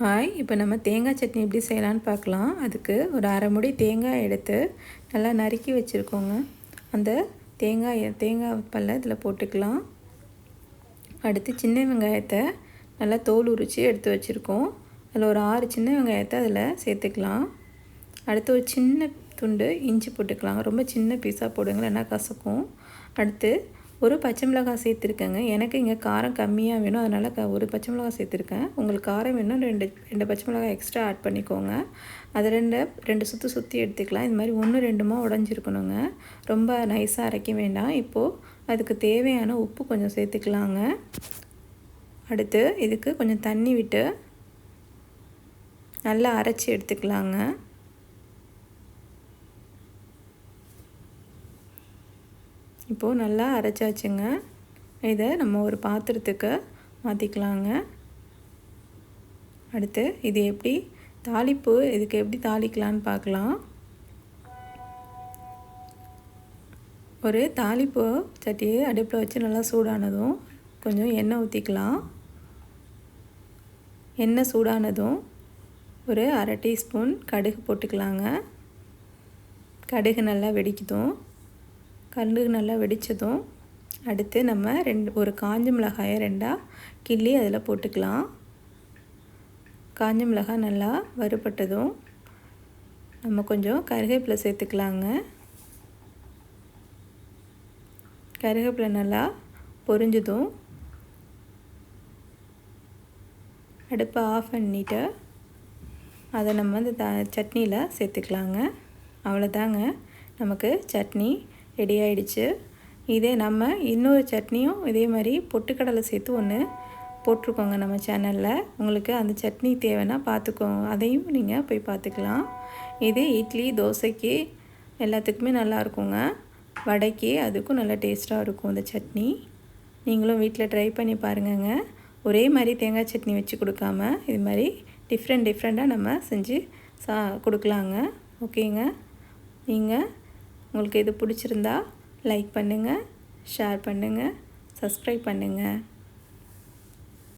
Hi இப்போ நம்ம தேங்காய் சட்னி எப்படி செய்யலான்னு பார்க்கலாம். அதுக்கு ஒரு அரை முடி தேங்காய் எடுத்து நல்லா நறுக்கி வச்சுருக்கோங்க. அந்த தேங்காய் தேங்காய் பல்ல இதில் போட்டுக்கலாம். அடுத்து சின்ன வெங்காயத்தை நல்லா தோல் உரித்து எடுத்து வச்சுருக்கோம். அதில் ஒரு ஆறு சின்ன வெங்காயத்தை அதில் சேர்த்துக்கலாம். அடுத்து ஒரு சின்ன துண்டு இஞ்சி போட்டுக்கலாம். ரொம்ப சின்ன பீஸாக போடுங்க இல்லைன்னா கசக்கும். அடுத்து ஒரு பச்சை மிளகாய் சேர்த்துருக்கேங்க. எனக்கு இங்கே காரம் கம்மியாக வேணும். அதனால் க ஒரு பச்சை மிளகாய் சேர்த்துருக்கேன். உங்களுக்கு காரம் வேணும் ரெண்டு ரெண்டு பச்சை மிளகாய் எக்ஸ்ட்ரா ஆட் பண்ணிக்கோங்க. அது ரெண்டு ரெண்டு சுற்றி சுற்றி எடுத்துக்கலாம். இது மாதிரி ஒன்று ரெண்டுமா உடஞ்சிருக்கணுங்க. ரொம்ப நைஸாக அரைக்க வேண்டாம். இப்போது அதுக்கு தேவையான உப்பு கொஞ்சம் சேர்த்துக்கலாங்க. அடுத்து இதுக்கு கொஞ்சம் தண்ணி விட்டு நல்லா அரைச்சி எடுத்துக்கலாங்க. இப்போது நல்லா அரைச்சாச்சுங்க. இதை நம்ம ஒரு பாத்திரத்துக்கு மாற்றிக்கலாங்க அடுத்து இது எப்படி தாளிப்பு இதுக்கு எப்படி தாளிக்கலான்னு பார்க்கலாம். ஒரு தாளிப்பு சட்டியை அடுப்பில் வச்சு நல்லா சூடானதும் கொஞ்சம் எண்ணெய் ஊற்றிக்கலாம் எண்ணெய் சூடானதும் ஒரு அரை டீஸ்பூன் கடுகு போட்டுக்கலாங்க. கடுகு நல்லா வெடிக்குதும் கல் நல்லா வெடித்ததும் அடுத்து நம்ம ரெண்டு ஒரு காஞ்ச மிளகாயை ரெண்டாக கிள்ளி அதில் போட்டுக்கலாம். காஞ்ச மிளகாய் நல்லா வறுபட்டதும் நம்ம கொஞ்சம் கருவேப்பிலை சேர்த்துக்கலாங்க. கருவேப்பிலை நல்லா பொரிஞ்சதும் அடுப்பை ஆஃப் பண்ணிவிட்டு அதை நம்ம இந்த த சட்னியில் சேர்த்துக்கலாங்க. அவ்வளோதாங்க. நமக்கு சட்னி ரெடி ஆகிடுச்சு இதே நம்ம இன்னொரு சட்னியும் இதே மாதிரி பொட்டுக்கடலை சேர்த்து ஒன்று போட்டிருக்கோங்க நம்ம சேனலில் உங்களுக்கு அந்த சட்னி தேவைன்னா பார்த்துக்கோங்க. அதையும் நீங்கள் போய் பார்த்துக்கலாம். இது இட்லி தோசைக்கு எல்லாத்துக்குமே நல்லா இருக்குங்க. வடைக்கு அதுக்கும் நல்லா டேஸ்ட்டாக இருக்கும் இந்த சட்னி. நீங்களும் வீட்டில் ட்ரை பண்ணி பாருங்கங்க. ஒரே மாதிரி தேங்காய் சட்னி வச்சு கொடுக்காம இது மாதிரி டிஃப்ரெண்ட் டிஃப்ரெண்ட்டாக நம்ம செஞ்சு சா கொடுக்கலாங்க. ஓகேங்க? நீங்கள் உங்களுக்கு இது பிடிச்சிருந்தா லைக் பண்ணுங்கள் ஷேர் பண்ணுங்கள் சப்ஸ்கிரைப் பண்ணுங்கள்